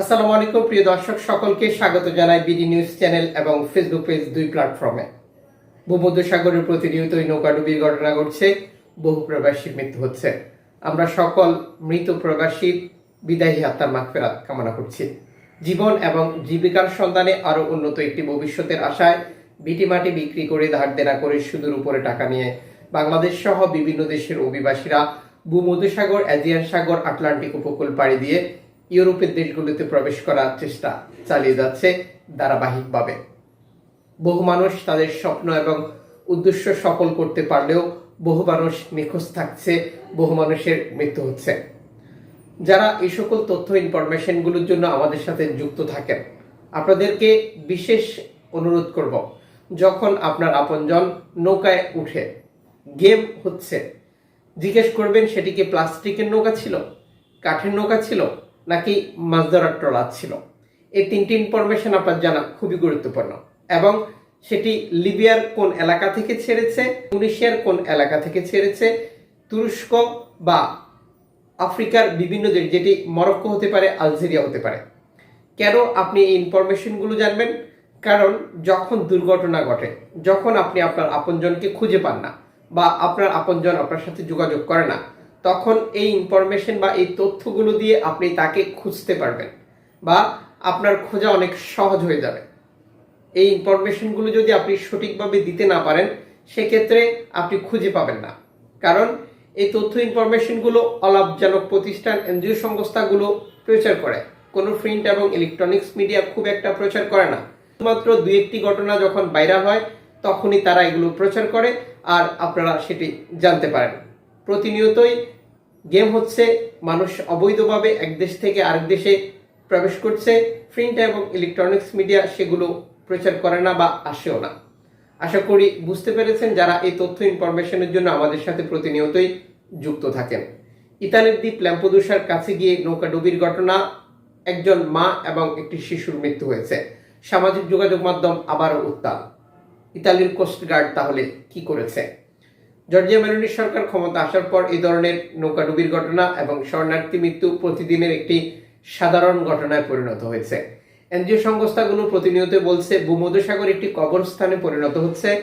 আসসালামু আলাইকুম, প্রিয় দর্শক, সকলকে স্বাগত জানাই বিডি নিউজ চ্যানেল এবং ফেসবুক পেজ দুই প্ল্যাটফর্মে। ভূমধ্যসাগরের প্রতিনিয়তই নৌকাডুবির ঘটনা ঘটছে, বহু প্রবাসীর মৃত্যু হচ্ছে। আমরা সকল মৃত প্রবাসীর বিদায়ী আত্মার কামনা করছি। জীবন এবং জীবিকার সন্ধানে আরও উন্নত একটি ভবিষ্যতের আশায় বিটি মাটি বিক্রি করে ধার দেনা করে সুদূর উপরে টাকা নিয়ে বাংলাদেশ সহ বিভিন্ন দেশের অভিবাসীরা ভূমধ্যসাগর, এজিয়ান সাগর, আটলান্টিক উপকূল পাড়ি দিয়ে ইউরোপের দেশগুলোতে প্রবেশ করার চেষ্টা চালিয়ে যাচ্ছে ধারাবাহিকভাবে। বহু মানুষ তাদের স্বপ্ন এবং উদ্দেশ্য সফল করতে পারলেও বহু মানুষ নিখোঁজ থাকছে, বহু মানুষের মৃত্যু হচ্ছে। যারা এই সকল তথ্য, ইনফরমেশনগুলোর জন্য আমাদের সাথে যুক্ত থাকেন, আপনাদেরকে বিশেষ অনুরোধ করব, যখন আপনার আপনজন নৌকায় উঠে, গেম হচ্ছে, জিজ্ঞেস করবেন সেটি কি প্লাস্টিকের নৌকা ছিল, কাঠের নৌকা ছিল নাকি মাছ ধরার ট্রলার ছিল এই তিনটি ইনফরমেশন আপনার জানা খুবই গুরুত্বপূর্ণ। এবং সেটি লিবিয়ার কোন এলাকা থেকে ছেড়েছে, তুনিশিয়ার কোন এলাকা থেকে ছেড়েছে, তুরস্ক বা আফ্রিকার বিভিন্ন দেশ, যেটি মরক্কো হতে পারে, আলজেরিয়া হতে পারে। কেন আপনি এই ইনফরমেশনগুলো জানবেন? কারণ যখন দুর্ঘটনা ঘটে, যখন আপনি আপনার আপনজনকে খুঁজে পান না বা আপনার আপনজন আপনার সাথে যোগাযোগ করে না তখন এই ইনফরমেশন বা এই তথ্যগুলো দিয়ে আপনি তাকে খুঁজতে পারবেন বা আপনার খোঁজা অনেক সহজ হয়ে যাবে। এই ইনফরমেশনগুলো যদি আপনি সঠিকভাবে দিতে না পারেন, সেক্ষেত্রে আপনি খুঁজে পাবেন না। কারণ এই তথ্য ইনফরমেশনগুলো অলাভজনক প্রতিষ্ঠান, এনজিও সংস্থাগুলো প্রচার করে। কোনো প্রিন্ট এবং ইলেকট্রনিক্স মিডিয়া খুব একটা প্রচার করে না। শুধুমাত্র দু একটি ঘটনা যখন ভাইরাল হয়, তখনই তারা এগুলো প্রচার করে আর আপনারা সেটি জানতে পারেন। প্রতিনিয়তই গেম হচ্ছে মানুষ অবৈধভাবে এক দেশ থেকে আরেক দেশে প্রবেশ করছে। প্রিন্ট এবং ইলেকট্রনিক্স মিডিয়া সেগুলো প্রচার করে না বা আসেও না। আশা করি বুঝতে পেরেছেন যারা এই তথ্য ইনফরমেশনের জন্য আমাদের সাথে প্রতিনিয়তই যুক্ত থাকেন। ইতালির দ্বীপ ল্যাম্পোদুসার কাছে গিয়ে নৌকা ডুবির ঘটনা, একজন মা এবং একটি শিশুর মৃত্যু হয়েছে। সামাজিক যোগাযোগ মাধ্যম আবারও উত্তাল। ইতালির কোস্টগার্ড তাহলে কি করেছে? জর্জিয়া মেলোনির সরকার ক্ষমতা আসার পর এই ধরনের নৌকাডুবির ঘটনা এবং শরণার্থী মৃত্যু প্রতিদিনের একটি সাধারণ ঘটনায় পরিণত হয়েছে। এনজিও সংস্থাগুলো প্রতিনিয়ত বলছে, ভূমধ্যসাগর একটি কবরস্থানে পরিণত হচ্ছে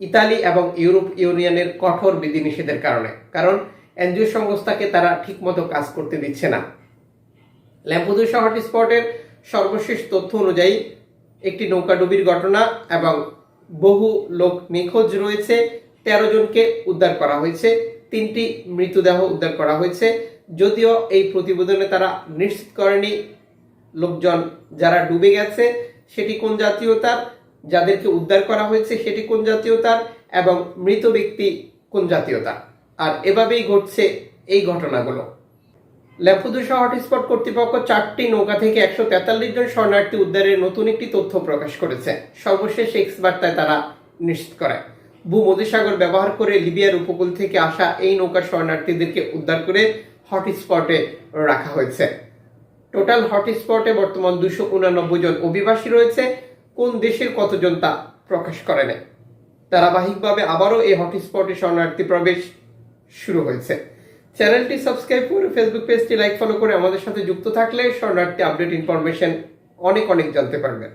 ইতালি এবং ইউরোপ ইউনিয়নের কঠোর বিধিনিষেধের কারণে। কারণ, এনজিও সংস্থাকে তারা ঠিকমতো কাজ করতে দিচ্ছে না। ল্যাম্পুদুসা হটস্পটের সর্বশেষ তথ্য অনুযায়ী একটি নৌকাডুবির ঘটনা এবং বহু লোক নিখোঁজ রয়েছে। তেরো জনকে উদ্ধার করা হয়েছে, তিনটি মৃতদেহ উদ্ধার করা হয়েছে। যদিও এই প্রতিবেদনে তারা নিশ্চিত করেনি লোকজন যারা ডুবে গেছে, সেটি কোন জাতীয়তার, যাদেরকে উদ্ধার করা হয়েছে সেটি কোন জাতীয়তার, এবং মৃত ব্যক্তি কোন জাতীয়তা আর এভাবেই ঘটছে এই ঘটনাগুলো। ল্যাম্পুদুসা হটস্পট কর্তৃপক্ষ চারটি নৌকা থেকে একশো তেতাল্লিশ জন শরণার্থী উদ্ধারের নতুন একটি তথ্য প্রকাশ করেছে। সর্বশেষ এক্স বার্তায় তারা নিশ্চিত করে। ভূমধ্যসাগর ব্যবহার করে লিবিয়ার উপকূল থেকে আসা এই নৌকা শরণার্থীদেরকে উদ্ধার করে হটস্পটে রাখা হয়েছে। টোটাল হটস্পটে বর্তমান দুশো উনানব্বই জন অভিবাসী রয়েছে। কোন দেশের কতজন তা প্রকাশ করে নেয় ধারাবাহিকভাবে আবারও এই হটস্পটে শরণার্থী প্রবেশ শুরু হয়েছে। চ্যানেলটি সাবস্ক্রাইব করে ফেসবুক পেজটি লাইক, ফলো করে আমাদের সাথে যুক্ত থাকলে শরণার্থী আপডেট ইনফরমেশন অনেক অনেক জানতে পারবেন।